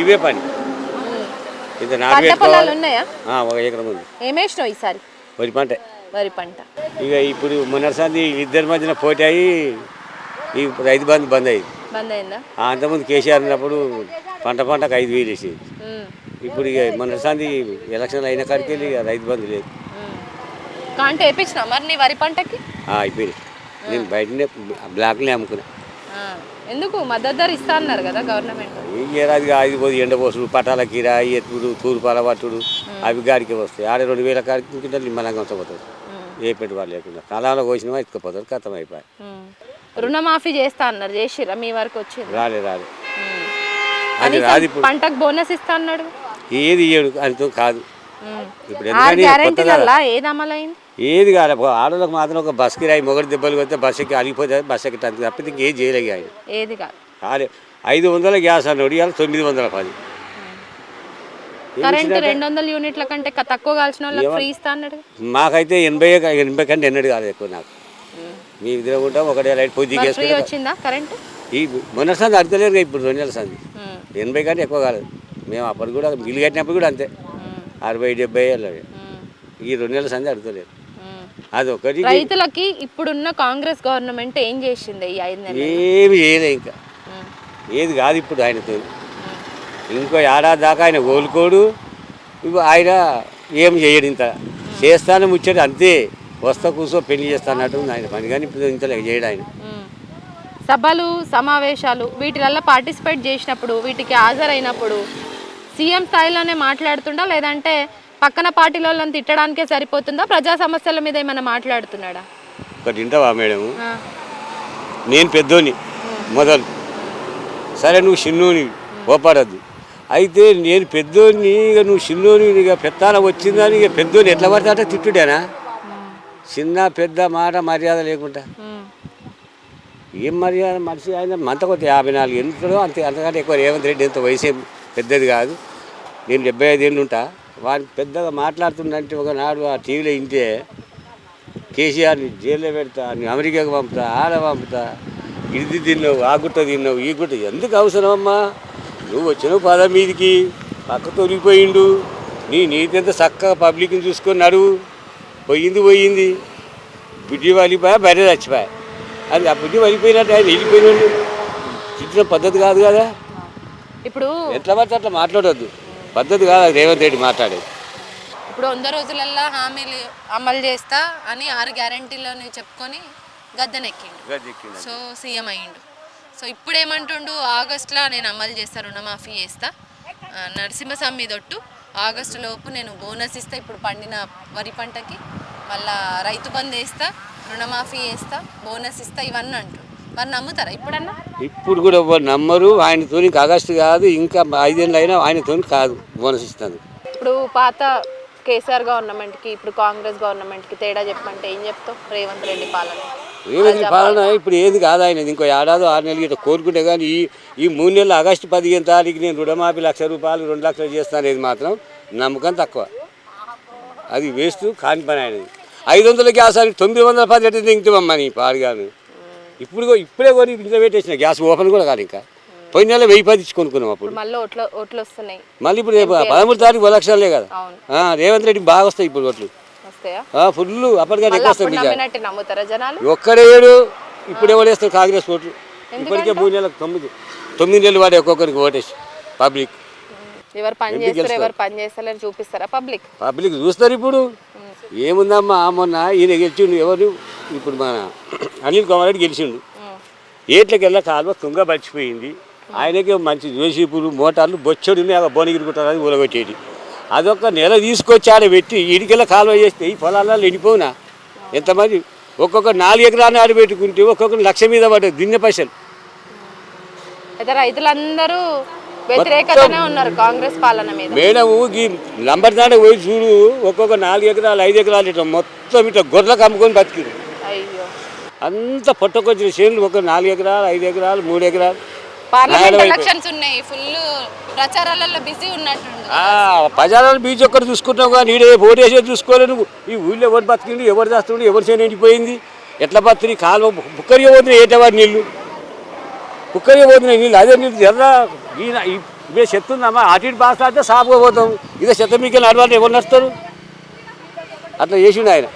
ఇవే పని. ఇది పంట పొలాలు ఉన్నాయా? ఒక ఎకరం ఉంది. ఏమేసినావు ఈసారి? వరి పంట. వరి పంట. ఇక ఇప్పుడు మొన్నటిసారి ఇద్దరి మధ్యన పోటీ అయ్యి ఈ రైతు బంధు బంద్ అయ్యింది బంద్ అయిందా? అంతకుముందు కేసీఆర్ ఉన్నప్పుడు పంట పంటకు ఐదు వేలు వేసేది. ఇప్పుడు ఇక మొన్నటిసారి ఎలక్షన్ అయిన కాడికి వెళ్ళి రైతు బంధు లేదు. కాంటే వేపించినావు మరి నీ వరి పంటకి? అయిపోయింది నేను బయటనే బ్లాక్లే అమ్ముకున్నా. ఎందుకు? మద్దతు ధర ఇస్తా అన్నారు కదా గవర్నమెంట్ ఏడాదిగా ఐదు పోదు ఎండపోసుడు పటాల కీర ఎత్తుడు తూర్పాల పట్టుడు అవి గాడికి వస్తాయి ఆడ రెండు వేల కాడికి ఇంకింత నిమ్మలంగా ఉంచబోతుంది ఏ పెట్టుబడి లేకుండా. కాలంలో కోసినవా ఎత్తుకుపోతారు కథం అయిపోయి. రుణమాఫీ చేస్తా అన్నారు చేసిరా మీ వరకు వచ్చింది? రాలే రాలే. అది రాదు పంటకు బోనస్ ఇస్తా అన్నాడు. ఏది ఇయ్యడు అంత కాదు. ఇప్పుడు ఏది కాదు ఆడలకు మాత్రం ఒక బస్ కిరాయి మొగడు దెబ్బలు కొడితే బస్ ఎక్కి అలిగిపోతే బస్ ఎక్కి అంత తప్పితే ఇంకేం చేయలేక ఆయన. ఏది కాదు. ఐదు వందల గ్యాస్ అన్నాడు ఇవాళ తొమ్మిది వందల పది. కరెంట్? రెండు వందల యూనిట్ల కంటే తక్కువ కాల్చిన ఫ్రీ ఇస్తా అన్నాడు మాకైతే ఎనభై ఎనభై కంటే ఎన్నడు కాలేదు ఎక్కువ నాకు. మీ ఇద్దరు ఉంటాం ఒకటే లైట్ పొద్దు వచ్చిందా కరెంట్? ఈ మొన్న సంది అడతలేరు కదా ఇప్పుడు రెండు నెలల సంది ఎనభై కంటే ఎక్కువ కాలేదు. మేము అప్పుడు కూడా బిల్లు కట్టినప్పుడు కూడా అంతే. అరవై డెబ్బై ఏళ్ళు ఈ రెండు నెలల సంది అది ఒకటి. రైతులకి ఇప్పుడున్న కాంగ్రెస్ గవర్నమెంట్ ఏం చేసింది ఈ ఐదు నెలలు? ఏమి చేయలే ఇంకా. ఏది కాదు ఇప్పుడు ఆయనతో ఇంకో ఏడాది దాకా ఆయన కోలుకోడు. ఆయన ఏం చేయడు ఇంత. చేస్తాను ముచ్చడు అంతే. వస్తా కూర్చో పెళ్ళి చేస్తానట్టు ఆయన పని. కానీ ఇప్పుడు ఇంత చేయడు ఆయన. సభలు సమావేశాలు వీటిలల్లో పార్టిసిపేట్ చేసినప్పుడు వీటికి హాజరైనప్పుడు సీఎం స్థాయిలోనే మాట్లాడుతుండా? లేదంటే పక్కన పార్టీల వాళ్ళని తిట్టడానికే సరిపోతుందా? ప్రజా సమస్యల మీద ఏమైనా మాట్లాడుతున్నాడా? ఒకటి వింటావా మేడం నేను పెద్దోని. మొదలు. సరే నువ్వు చిన్నోని కోపడద్దు. అయితే నేను పెద్దోని ఇక నువ్వు చిన్నోని ఇక పెత్తాన వచ్చిందని ఇక పెద్దోని ఎట్లా పడితే అట్లా తిట్టుడేనా? చిన్న పెద్ద మాట మర్యాద లేకుండా. ఏం మర్యాద? మనిషి ఆయన మంత కొద్ది యాభై నాలుగు ఎంతలో అంతే. అంతకంటే ఎక్కువ రేవంత్ రెడ్డి ఎంత వయసు పెద్దది కాదు. నేను డెబ్బై ఐదు ఏళ్ళు ఉంటా. వాడిని పెద్దగా మాట్లాడుతుండంటే ఒకనాడు ఆ టీవీలో ఇంటే కేసీఆర్ని జైల్లో పెడతా నీ అమెరికాకు పంపుతా ఆడ పంపుతా ఇది తిన్నావు ఆ గుట్ట తిన్నావు ఈ గుట్ట ఎందుకు అవసరం అమ్మా నువ్వు వచ్చినావు పద మీదికి పక్క తొలిగిపోయిండు. నీ నీతి ఎంత చక్కగా పబ్లిక్ని చూసుకొని నడువు. పోయింది పోయింది. బుద్ధి వలిపోయా బయట చచ్చిపోయా. అది ఆ బుద్ధి వలిపోయినట్టు ఆయన వెళ్ళిపోయినాడు తిట్టిన పద్ధతి కాదు కదా. ఇప్పుడు ఎట్లా పడితే అట్లా మాట్లాడొద్దు. పద్ధతి కాదు రేవంత్ రెడ్డి మాట్లాడేది. ఇప్పుడు వంద రోజులల్లో హామీలు అమలు చేస్తా అని ఆరు గ్యారంటీలను చెప్పుకొని గద్దెనెక్కిండు. సో సీఎం అయ్యిండు. సో ఇప్పుడు ఏమంటుండు ఆగస్టులో నేను అమలు చేస్తా రుణమాఫీ చేస్తా. నరసింహస్వామి దొట్టు ఆగస్టు లోపు నేను బోనస్ ఇస్తా ఇప్పుడు పండిన వరి పంటకి. మళ్ళా రైతు బంద్ వేస్తా రుణమాఫీ చేస్తా బోనస్ ఇస్తా ఇవన్నీ అంటుండు మరి నమ్ముతారా ఇప్పుడన్నా? ఇప్పుడు కూడా ఎవరు నమ్మరు. ఆయనతో ఇంకా ఆగస్టు కాదు ఇంకా ఐదేళ్ళు అయినా ఆయనతో కాదు బోనస్ ఇస్తాను. ఇప్పుడు పాత కేసీఆర్ గవర్నమెంట్కి ఇప్పుడు కాంగ్రెస్ గవర్నమెంట్కి తేడా చెప్పమంటే ఏం చెప్తావు? రేవంత్ రెడ్డి పాలన. రేవంత్ పాలన ఇప్పుడు ఏది కాదు ఆయన? ఇంకో ఏడాది ఆరు నెలలు ఇట్లా కోరుకుంటే కానీ ఈ ఈ మూడు నెలలు ఆగస్టు పదిహేను తారీఖు నేను రుణమాఫీ లక్ష రూపాయలు రెండు లక్షలు చేస్తాను అనేది మాత్రం నమ్మకం తక్కువ. అది వేస్ట్ కాని పని ఆయనది. ఐదు వందల గ్యాస్ అని తొమ్మిది వందల పది ఎట్లా దింగుతామమ్మా నీ పాడుగాను. ఇప్పుడు ఇప్పుడే కొని ఇంట్లో పెట్టేసిన గ్యాస్ ఓపెన్ కూడా కాదు ఇంకా. పోయిన నెల వెయ్యి పది ఇచ్చి కొనుక్కున్నాం అప్పుడు. మళ్ళీ ఓట్లు ఓట్లు వస్తున్నాయి. మళ్ళీ ఇప్పుడు రేపు పదమూడు తారీఖు ఓ లక్షలే కదా. ఆ, రేవంత్ రెడ్డి బాగా వస్తాయి ఇప్పుడు ఓట్లు. వస్తాయా? ఫుల్ అప్పటికంటే ఎక్కువ వస్తాయి అప్పుడు బిజా నమ్మినట్టు నమ్ముతారా జనాలు? ఒక్కడే ఏడు ఇప్పుడు ఎవరు వేస్తారు కాంగ్రెస్ ఓట్లు. ఇప్పటికే మూడు నెలలకు తొమ్మిది. తొమ్మిది నెలలు వాడే ఒక్కొక్కరికి ఓటేసి పబ్లిక్. ఎవరు పని చేస్తారు ఎవరు పని చేస్తలేరు చూపిస్తారా పబ్లిక్? పబ్లిక్ చూస్తారు ఇప్పుడు. ఏముందమ్మా మొన్న ఈయన గెలిచిండు ఎవరు? ఇప్పుడు మన అనిల్ కుమార్ రెడ్డి గెలిచిండు. ఏట్లకెళ్ళ కాలువ తుంగ పడిచిపోయింది ఆయనకే మంచి జోషీపులు మోటార్లు బొచ్చడు బోనగిరి అది ఊలగొట్టేది అదొక నెల తీసుకొచ్చి ఆడ పెట్టి ఈడికెళ్ళ కాలువ చేస్తే ఈ పొలాలలో ఎండిపోవునా? ఎంతమంది? ఒక్కొక్క నాలుగు ఎకరాలు ఆడ పెట్టుకుంటే ఒక్కొక్క లక్ష మీద పడ్డది దిన్న పైసలు. అయితే రైతులందరూ వ్యతిరేకతనే ఉన్నారు కాంగ్రెస్ పాలన మీద. మేడం ఈ నంబర్ దాడ పోయి చూడు ఒక్కొక్క నాలుగు ఎకరాలు ఐదు ఎకరాలు ఇట్లా మొత్తం ఇట్లా గొర్రెలకు అమ్ముకొని బతికిరు అయ్యో. అంత పొట్టకొచ్చిన చేనులు ఒక నాలుగు ఎకరాలు ఐదు ఎకరాలు మూడు ఎకరాలు. పార్లమెంట్ నాలుగు ఎలక్షన్స్ ఉన్నాయి ఫుల్ ప్రచారాలలో బిజీ ఉన్నట్టుండు. ఆ, ప్రజలను బీచ్ ఒక్కటి చూసుకుంటాం కానీ ఈడే ఓటు వేసేది చూసుకోలే నువ్వు. ఈ ఊళ్ళో ఎవరు బతికిండు ఎవరు చేస్తుండు ఎవరు చేను ఎండిపోయింది ఎట్లా బతికి కాలువ బుక్కరిగా పోతున్నాయి ఏటవాడి నీళ్ళు? బుక్కరిగా పోతున్నాయి నీళ్ళు అదే నీళ్ళు ఎర్ర ఈయన ఈ ఇప్పుడు చెత్త ఉందమ్మా. అటు ఇటు పాస్ అయితే సాపుగా పోతాం. ఇదే చెత్త మీకు నడవాలి ఎవరు నడుస్తారు? అట్లా చేసిండు ఆయన.